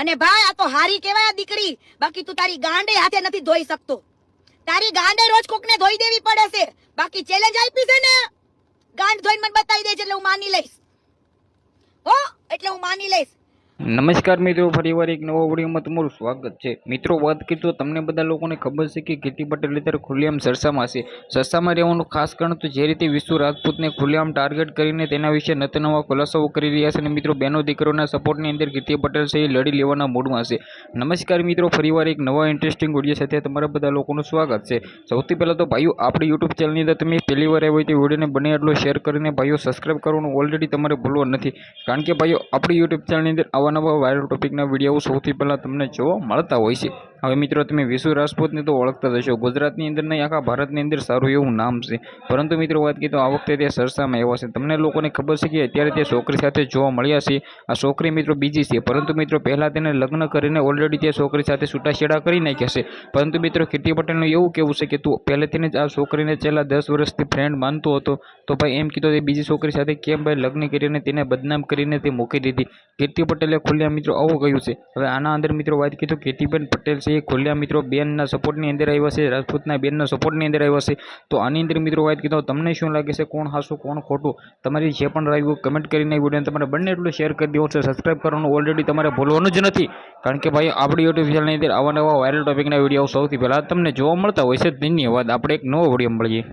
અને ભાઈ, આ તો હારી કેવાય દીકરી. બાકી તું તારી ગાંડે હાથે નથી ધોઈ શકતો. તારી ગાંડે રોજ કોકને ધોઈ દેવી પડે છે. બાકી ચેલેન્જ આપી છે ને, ગાંડ ધોઈને મને બતાવી દે એટલે હું માની લઈશ. હો, એટલે હું માની લઈશ. નમસ્કાર મિત્રો ફરીવાર એક નવો વિડીયોમાં તમારું સ્વાગત છે. મિત્રો, વાત કરીએ તો તમને બધા લોકોને ખબર છે કે કીર્તિ પટેલ અત્યારે ખુલ્લેઆમ સરસામાં છે. સરસામાં રહેવાનું ખાસ કારણ તો જે રીતે વિશ્વ રાજપૂતને ખુલ્લેઆમ ટાર્ગેટ કરીને તેના વિશે નત નવા ખુલાસાઓ કરી રહ્યા છે અને મિત્રો, બહેનો દીકરીઓના સપોર્ટની અંદર કીર્તિ પટેલ છે એ લડી લેવાના મૂડમાં છે. નમસ્કાર મિત્રો ફરીવાર એક નવા ઇન્ટરેસ્ટિંગ વીડિયો સાથે તમારા બધા લોકોનું સ્વાગત છે. સૌથી પહેલાં તો ભાઈઓ, આપણી યુટ્યુબ ચેનલની અંદર તમે પહેલી વાર આવ્યો તે વિડીયોને બને એટલો શેર કરીને ભાઈઓ સબસ્ક્રાઈબ કરવાનું ઓલરેડી તમારે ભૂલવા નથી. કારણ કે ભાઈઓ, આપણી યુટ્યુબ ચેનલની અંદર આવા નવા વાયરલ ટોપિકના વીડિયો સૌથી પહેલાં તમને જોવા મળતા હોય છે. હવે મિત્રો, તમે વિશુ રાજપૂતને તો ઓળખતા જ હશો. ગુજરાતની અંદર નહીં, આખા ભારતની અંદર સારું એવું નામ છે. પરંતુ મિત્રો, વાત કરીએ તો આ વખતે તે સરસામાં એવા છે. તમને લોકોને ખબર છે કે અત્યારે તે છોકરી સાથે જોવા મળ્યા છે. આ છોકરી મિત્રો બીજી છે. પરંતુ મિત્રો, પહેલાં તેને લગ્ન કરીને ઓલરેડી તે છોકરી સાથે છૂટાછેડા કરી નાખ્યા છે. પરંતુ મિત્રો કીર્તિ પટેલનું એવું કહેવું છે કે તું પહેલેથી જ આ છોકરીને છેલ્લા દસ વર્ષથી ફ્રેન્ડ માનતો હતો. તો ભાઈ, એમ કીધું તે બીજી છોકરી સાથે કેમ ભાઈ લગ્ન કરીને તેને બદનામ કરીને તે મૂકી દીધી? કીર્તિ પટેલે ખુલ્લા મિત્રો, આવું કહ્યું છે. હવે આના અંદર મિત્રો, વાત કીધું કીર્તિબેન પટેલ છે એ ખુલ્લા મિત્રો, બેનના સપોર્ટની અંદર આવ્યા છે. રાજપૂતના બેનના સપોર્ટની અંદર આવ્યા છે. તો આની અંદર મિત્રો વાત કીધો, તમને શું લાગે છે? કોણ હાસું, કોણ ખોટું? તમારી જે પણ રાય કમેન્ટ કરીને વીડિયો તમારે બંને એટલું શેર કરી દેવું છે. સબસ્ક્રાઈબ કરવાનું ઓલરેડી તમારે ભૂલવાનું જ નથી. કારણ કે ભાઈ, આપણી યુટ્યુબ ચેનલની અંદર આવા નવા વાયરલ ટોપિકના વીડિયો સૌથી પહેલાં તમને જોવા મળતા હોય છે. ધન્યવાદ. આપણે એક નવો વીડિયો મળીએ.